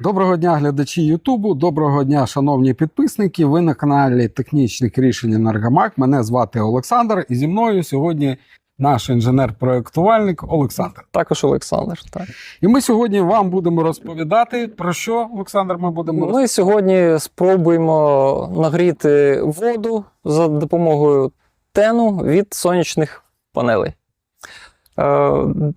Доброго дня, глядачі Ютубу. Доброго дня, шановні підписники. Ви на каналі Технічних рішень Енергомак. Мене звати Олександр, і зі мною сьогодні наш інженер-проєктувальник Олександр. Також Олександр. Так. І ми сьогодні вам будемо розповідати про що, Олександр. Ми будемо розповідати. Ми сьогодні спробуємо нагріти воду за допомогою тену від сонячних панелей. Е,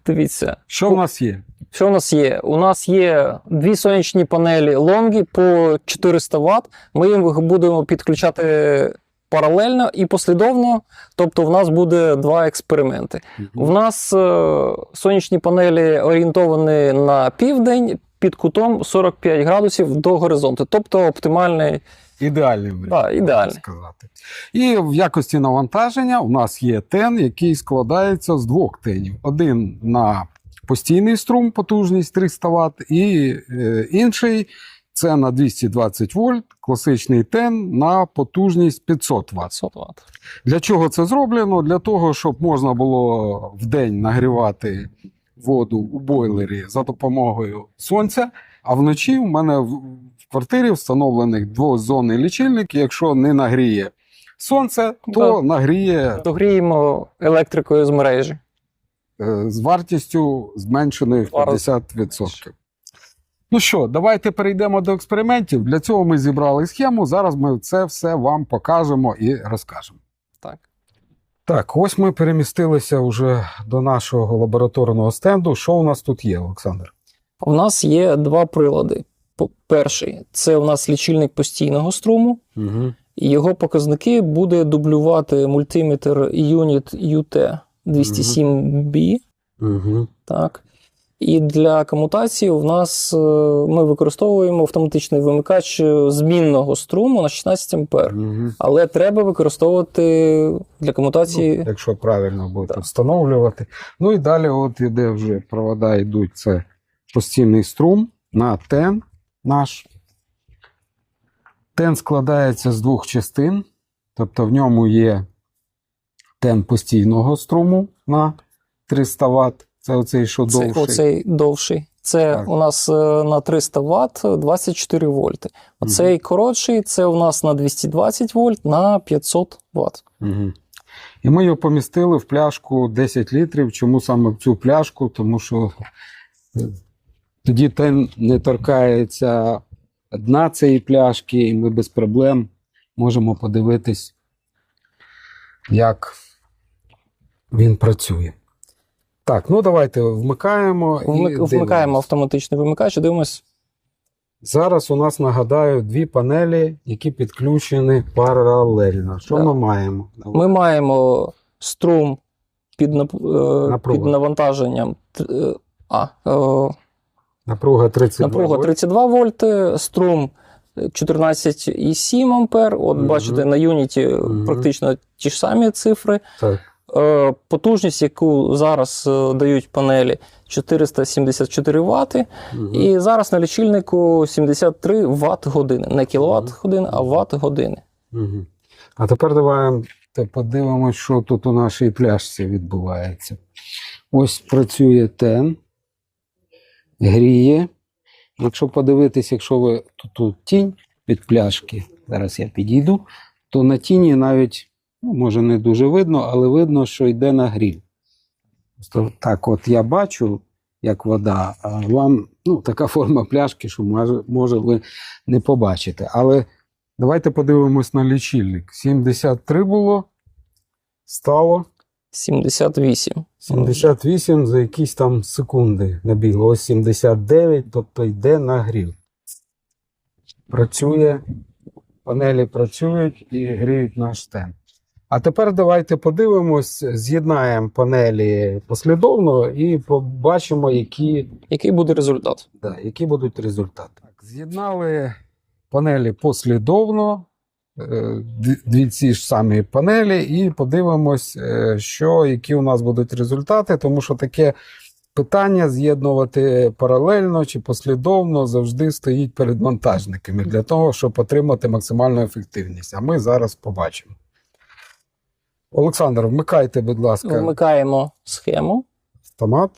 дивіться, Що в нас є? що у нас є? У нас є дві сонячні панелі лонгі по 400 Вт. Ми їх будемо підключати паралельно і послідовно. Тобто, в нас буде два експерименти. У нас е, сонячні панелі орієнтовані на південь під кутом 45 градусів до горизонту, тобто оптимальний. Ідеальний варіант, Да, ідеальний. сказати. І в якості навантаження у нас є тен, який складається з двох тенів: один на постійний струм, потужність 300 Вт, і е, інший це на 220 вольт, класичний тен на потужність 500 Вт. 500 Вт. Для чого це зроблено? Для того, щоб можна було в день нагрівати воду у бойлері за допомогою сонця. А вночі в мене в квартирі встановлений двозонний лічильник. Якщо не нагріє сонце, то Да. нагріє Догріємо електрикою з мережі. е, з вартістю зменшеною в 50%. Ну що, давайте перейдемо до експериментів. Для цього ми зібрали схему. Зараз ми це все вам покажемо і розкажемо. Так. Так, ось ми перемістилися вже до нашого лабораторного стенду. Що у нас тут є, Олександр? У нас є два прилади. Перший це у нас лічильник постійного струму. Угу. Його показники буде дублювати мультиметр Unit UT 207B. Угу. Так. І для комутації в нас е, ми використовуємо автоматичний вимикач змінного струму на 16 А. Угу. Але треба використовувати для комутації. якщо правильно будете Да. встановлювати. Ну і далі, от іде вже провода йдуть. Це постійний струм на тен наш. Тен складається з двох частин, тобто в ньому є тен постійного струму на 300 Вт. Це оцей, що це, оцей довший. Це Так. у нас е, на 300 Вт 24 вольти. Оцей коротший це у нас на 220 вольт на 500 Вт. Угу. І ми його помістили в пляшку 10 літрів. Чому саме в цю пляшку? Тому що е, тоді тен не торкається дна цієї пляшки, і ми без проблем можемо подивитись, як він працює. Так, ну давайте вмикаємо. і Вмикаємо дивимось. автоматичний вимикач і дивимось. Зараз у нас нагадаю дві панелі, які підключені паралельно. Що Да. ми маємо? Ми маємо струм під, нап- е, Напруга. під навантаженням. е, А, е, Напруга 32 напруга вольт. 32 вольти, струм 14,7 ампер. От Мгм. бачите, на юніті Мгм. практично ті ж самі цифри. Так. Е, Потужність, яку зараз е, дають панелі, 474 Вт. Мгм. І зараз на лічильнику 73 Вт години. Не кіловат години, а Вт години. Мгм. А тепер давай те подивимось, що тут у нашій пляшці відбувається. Ось працює тен, гріє. Якщо подивитись, якщо ви тут, тут тінь від пляшки, зараз я підійду, то на тіні навіть, ну, може, не дуже видно, але видно, що йде нагрів. Просто так, от я бачу, як вода, а вам ну, така форма пляшки, що може, може ви не побачите. Але Давайте подивимось на лічильник. 73 було, стало 78. 78 за якісь там секунди набігло. Ось 79, тобто йде нагрів. Працює, панелі працюють і гріють наш стенд. А тепер давайте подивимось, з'єднаємо панелі послідовно і побачимо, які Який буде результат? Да, які будуть результати? Так, з'єднали панелі послідовно, е, дві- ці ж самі панелі, і подивимось, е, що, які у нас будуть результати, тому що таке питання з'єднувати паралельно чи послідовно завжди стоїть перед монтажниками для того, щоб отримати максимальну ефективність. А ми зараз побачимо. Олександр, вмикайте, будь ласка, Вмикаємо схему. автомат.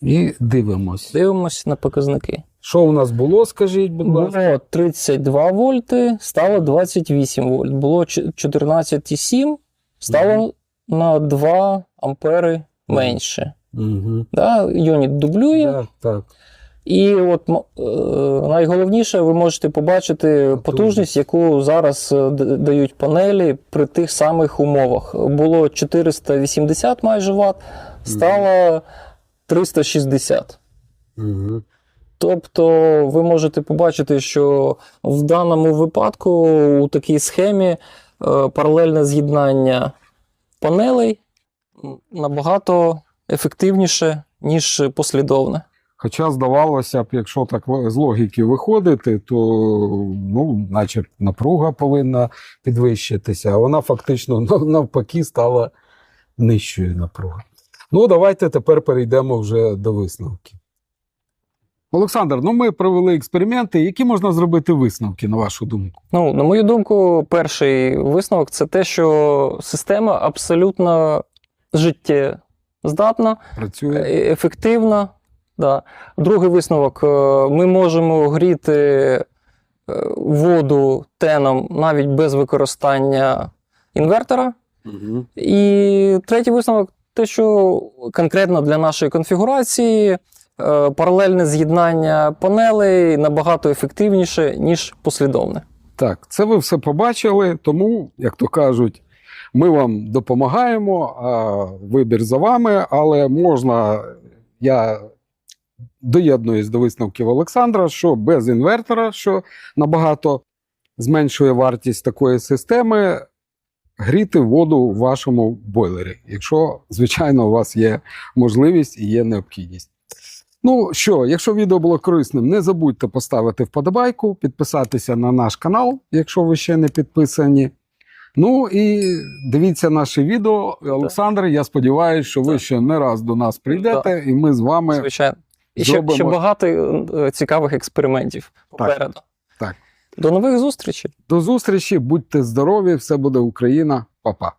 І дивимось. Дивимось на показники. Що у нас було, скажіть, будь ласка. Було 32 вольти, стало 28 вольт. Було 14,7, стало на 2 ампери менше. Угу. Да, юніт дублює. Так, так. І от е, найголовніше, ви можете побачити потужність, яку зараз е, дають панелі при тих самих умовах. Було 480 майже Вт, стало 360. Угу. Тобто ви можете побачити, що в даному випадку у такій схемі е, паралельне з'єднання панелей набагато ефективніше, ніж послідовне. Хоча здавалося б, якщо так з логіки виходити, то ну, наче напруга повинна підвищитися, а вона фактично навпаки стала нижчою напругою. Ну, давайте тепер перейдемо вже до висновків. Олександр, ну ми провели експерименти. Які можна зробити висновки, на вашу думку? Ну, на мою думку, перший висновок це те, що система абсолютно життєздатна, Працює? е- ефективна. Да. Другий висновок: е, ми можемо гріти е, воду теном навіть без використання інвертора. Угу. І третій висновок те, що конкретно для нашої конфігурації е, паралельне з'єднання панелей набагато ефективніше, ніж послідовне. Так, це ви все побачили, тому, як то кажуть, ми вам допомагаємо, а вибір за вами, але можна, я доєднуюсь до висновків Олександра, що без інвертора, що набагато зменшує вартість такої системи, гріти воду в вашому бойлері, якщо, звичайно, у вас є можливість і є необхідність. Ну що, якщо відео було корисним, не забудьте поставити вподобайку, підписатися на наш канал, якщо ви ще не підписані. Ну і дивіться наше відео. Олександр, я сподіваюся, що ви ще не раз до нас прийдете, і ми з вами. Звичайно. І ще, ще багато е, цікавих експериментів попереду. Так. До нових зустрічей! До зустрічі, будьте здорові, все буде Україна, Па-па.